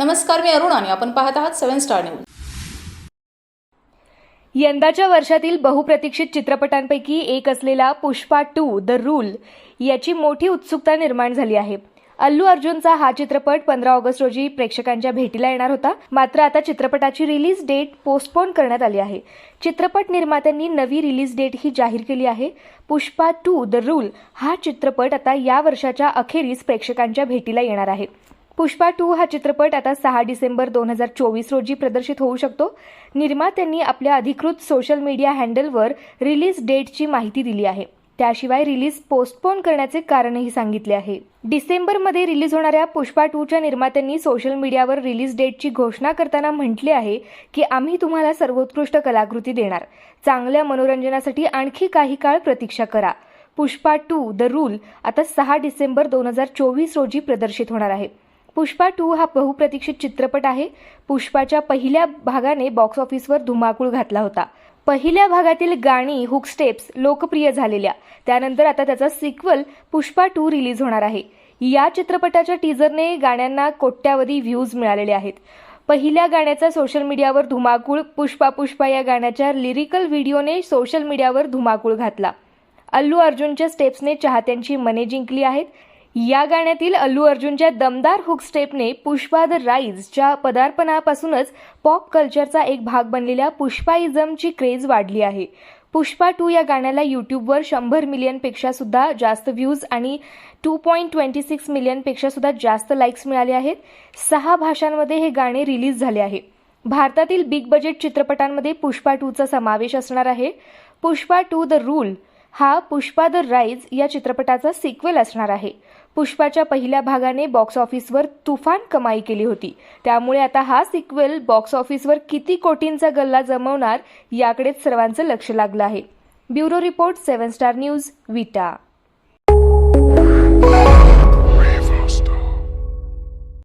नमस्कार मी अरुण आणि आपण पाहत आहात सेव्हन स्टार न्यूज. यंदाच्या वर्षातील बहुप्रतीक्षित चित्रपटांपैकी एक असलेला पुष्पा टू द रूल याची मोठी उत्सुकता निर्माण झाली आहे. अल्लू अर्जुनचा हा चित्रपट पंधरा ऑगस्ट रोजी प्रेक्षकांच्या भेटीला येणार होता. मात्र आता चित्रपटाची रिलीज डेट पोस्टपोन करण्यात आली आहे. चित्रपट निर्मात्यांनी नवी रिलीज डेट ही जाहीर केली आहे. पुष्पा टू द रूल हा चित्रपट आता या वर्षाच्या अखेरीस प्रेक्षकांच्या भेटीला येणार आहे. पुष्पा टू हा चित्रपट आता सहा डिसेंबर दोन हजार चोवीस रोजी प्रदर्शित होऊ शकतो. निर्मात्यांनी आपल्या अधिकृत सोशल मीडिया हँडलवर रिलीज डेटची माहिती दिली आहे. त्याशिवाय रिलीज पोस्टपोन करण्याचे कारणही सांगितले आहे. डिसेंबरमध्ये रिलीज होणाऱ्या पुष्पा टूच्या निर्मात्यांनी सोशल मीडियावर रिलीज डेटची घोषणा करताना म्हटले आहे की आम्ही तुम्हाला सर्वोत्कृष्ट कलाकृती देणार. चांगल्या मनोरंजनासाठी आणखी काही काळ प्रतीक्षा करा. पुष्पा टू द रूल आता सहा डिसेंबर दोन हजार चोवीस रोजी प्रदर्शित होणार आहे. पुष्पा टू हा बहुप्रतीक्षित चित्रपट आहे. पुष्पाच्या पहिल्या भागाने बॉक्स ऑफिसवर धुमाकूळ घातला होता. पहिल्या भागातील गाणी हुक स्टेप्स लोकप्रिय झालेल्या. त्यानंतर आता त्याचा सिक्वल पुष्पा टू रिलीज होणार आहे. या चित्रपटाच्या टीजरने गाण्यांना कोट्यावधी व्ह्यूज मिळालेले आहेत. पहिल्या गाण्याचा सोशल मीडियावर धुमाकूळ पुष्पा पुष्पा या गाण्याच्या लिरिकल व्हिडिओने सोशल मीडियावर धुमाकूळ घातला. अल्लू अर्जुनच्या स्टेप्सने चाहत्यांची मने जिंकली आहेत. या गाण्यातील अल्लू अर्जुनच्या दमदार हुक स्टेपने पुष्पा द राईजच्या पदार्पणापासूनच पॉप कल्चरचा एक भाग बनलेल्या पुष्पाइझमची क्रेज वाढली आहे. पुष्पा टू या गाण्याला यूट्यूबवर शंभर मिलियनपेक्षा सुद्धा जास्त व्ह्यूज आणि टू पॉईंट ट्वेंटी सिक्स मिलियनपेक्षा सुद्धा जास्त लाईक्स मिळाले आहेत. सहा भाषांमध्ये हे गाणे रिलीज झाले आहे. भारतातील बिग बजेट चित्रपटांमध्ये पुष्पा टूचा समावेश असणार आहे. पुष्पा टू द रूल हा पुष्पा द राईज या चित्रपटाचा सिक्वेल असणार आहे. पुष्पाच्या पहिल्या भागाने बॉक्स ऑफिसवर तुफान कमाई केली होती. त्यामुळे आता हा सिक्वेल बॉक्स ऑफिसवर किती कोटींचा गल्ला जमवणार याकडेच सर्वांचं लक्ष लागलं आहे. Bureau report seven star news Vita.